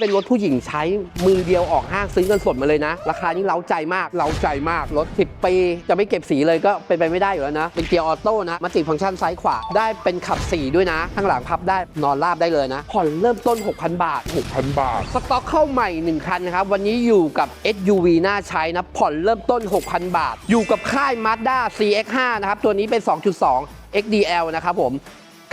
เป็นรถผู้หญิงใช้มือเดียวออกห้างซื้อเงินสดมาเลยนะ ราคานี้เล้าใจมากเล้าใจมากรถ 10 ปี จะไม่เก็บสีเลยก็เป็นไปไม่ได้อยู่แล้วนะ เป็นเกียร์ออโต้นะมาติฟังก์ชันซ้ายขวาได้เป็นขับ 4 ด้วยนะ ข้างหลังพับได้นอนราบได้เลยนะผ่อนเริ่มต้น 6,000 บาท 6,000 บาท สต็อกเข้าใหม่ 1 คันนะครับ วันนี้อยู่กับ SUV น่าใช้นะผ่อนเริ่มต้น 6,000 บาท อยู่กับค่าย Mazda CX5 นะครับตัวนี้เป็น 2.2 XDL นะครับผม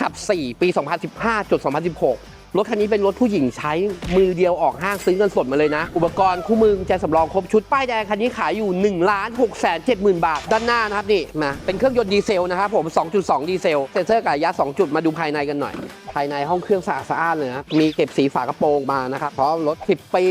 ขับ 4 ปี 2015จุด2016 รถคันนี้เป็นรถผู้หญิงใช้มือเดียวออกห้างซื้อเงินสดมาเลยนะ อุปกรณ์คู่มือกุญแจสำรองครบชุด ป้ายแดงคันนี้ขายอยู่1ล้านหกแสน7หมื่นบาท ด้านหน้านะครับนี่มาเป็นเครื่องยนต์ดีเซลนะครับผม 2.2 ดีเซลเซ็นเซอร์กับระยะ2จุดมาดูภายในกันหน่อย ภายในห้องเครื่องสะอาดสะอานเลยนะมีเก็บสีฝากระโปรงมานะครับเพราะรถ 10 ปี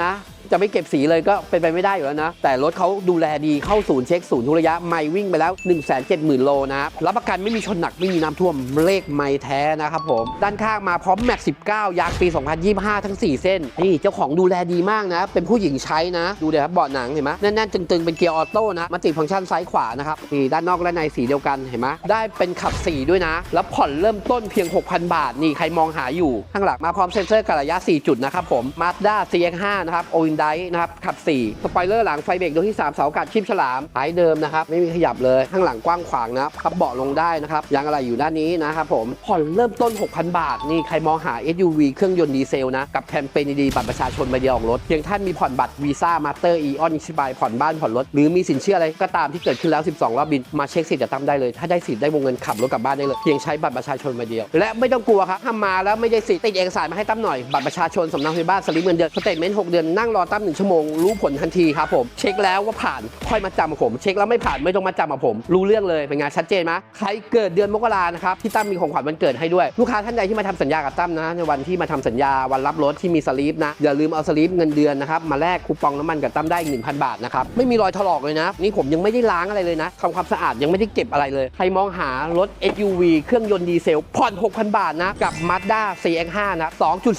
นะจะไม่เก็บสีเลยก็เป็นไปไม่ได้อยู่แล้วนะ แต่รถเขาดูแลดีเข้าศูนย์เช็คศูนย์ทุระยะ ไม่วิ่งไปแล้ว 1 7 0 0 0 0 โลนะรับประกันไม่มีชนหนักไม่มีน้ำท่วมเลขไม่แท้นะครับผม ด้านข้างมาพร้อมแม็ก19 ยางปี 2025 ทั้ง 4 เส้น นี่เจ้าของดูแลดีมากนะ เป็นผู้หญิงใช้นะ ดูเดี๋ยวครับเบาะหนังเห็นไหมแน่นๆตึงๆ เป็นเกียร์ออโต้นะมาติดฟังก์ชันซ้ายขวานะครับนี่ด้านนอกและในสีเดียวกันเห็นไหมได้เป็นขับ4ด้วยนะ แล้วผ่อนเริ่มต้นเพียง 6,000 บาทนี่ใครมองหาอยู่ ข้างหลังมาพร้อมเซ็นเซอร์กับระยะ 4 จุดนะครับผม Mazda CX5 นะครับโอวินไดนะครับขับ 4 สปอยเลอร์หลังไฟเบรกดวงที่ 3 เสากาศชิปฉลามท้ายเดิมนะครับไม่มีขยับเลยข้างหลังกว้างขวางนะครับพับเบาะลงได้นะครับยางอะไรอยู่ด้านนี้นะครับผมผ่อนเริ่มต้น 6,000 บาท นี่ใครมองหา SUV เครื่องยนต์ดีเซลนะกับแคมเปญดีๆบัตรประชาชนใบเดียวออกรถเพียงท่านมีผ่อนบัตรวีซ่ามาสเตอร์อีออนชิบายผ่อนบ้านผ่อนรถหรือมีสินเชื่ออะไรก็ตามที่เกิดขึ้นแล้ว 12 รอบบินมาเช็คสิทธิ์จะตั้มได้เลย ถ้าได้สิทธิ์ได้วงเงินขับรถกลับบ้านได้เลยเพียงใช้บัตรประชาชนใบเดียว และไม่ต้องกลัวครับถ้ามาแล้วไม่ได้สิทธิ์ติดเอกสารมาให้ตั้มหน่อย บัตรประชาชนสำเนาทะเบียนบ้านสลิปเงินเดือนสเตทเมนต์6เดือนนั่งรอตั้มหนึ่งชั่วโมงรู้ผลทันทีครับผมเช็คแล้วว่าผ่านค่อยมาจำกับผม เช็คแล้วไม่ผ่านไม่ต้องมาจำกับผม รู้เรื่องเลยเป็นไงานชัดเจนไหมใครเกิดเดือนมกรานะครับที่ตั้มมีของขวัญวันเกิดให้ด้วยลูกค้าท่านใดที่มาทำสัญญากับตั้มนะในวันที่มาทำสัญญาวันรับรถที่มีสลิปนะอย่าลืมเอาสลิปเงินเดือนนะครับมาแลกคูปองน้ำมันกับตั้มได้อีก1,000 บาทนะครับไม่มีรอยถลอกเลยนะ นี่ผมยังไม่ได้ล้างอะไรเลยนะทำความสะอาดยังไม่ได้เก็บอะไรเลย ใครมองหารถ SUV เครื่องยนต์ดีเซลผ่อน6,000 บาทนะกับ Mazda CX5 นะ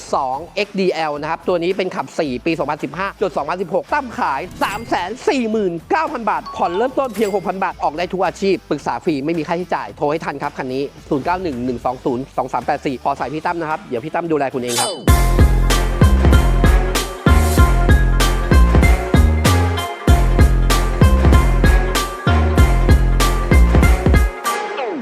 2.2 XDL นะครับ ตัวนี้เป็นขับ 4 ปี 2015จด2016 ตั้มขาย 349,000 บาท ผ่อนเริ่มต้นเพียง 6,000 บาท ออกได้ทุกอาชีพ ปรึกษาฟรี ไม่มีค่าใช้จ่าย โทรให้ทันครับ คันนี้ 0911202384ขอสายพี่ตั้มนะครับ เดี๋ยวพี่ตั้มดูแลคุณเองครับ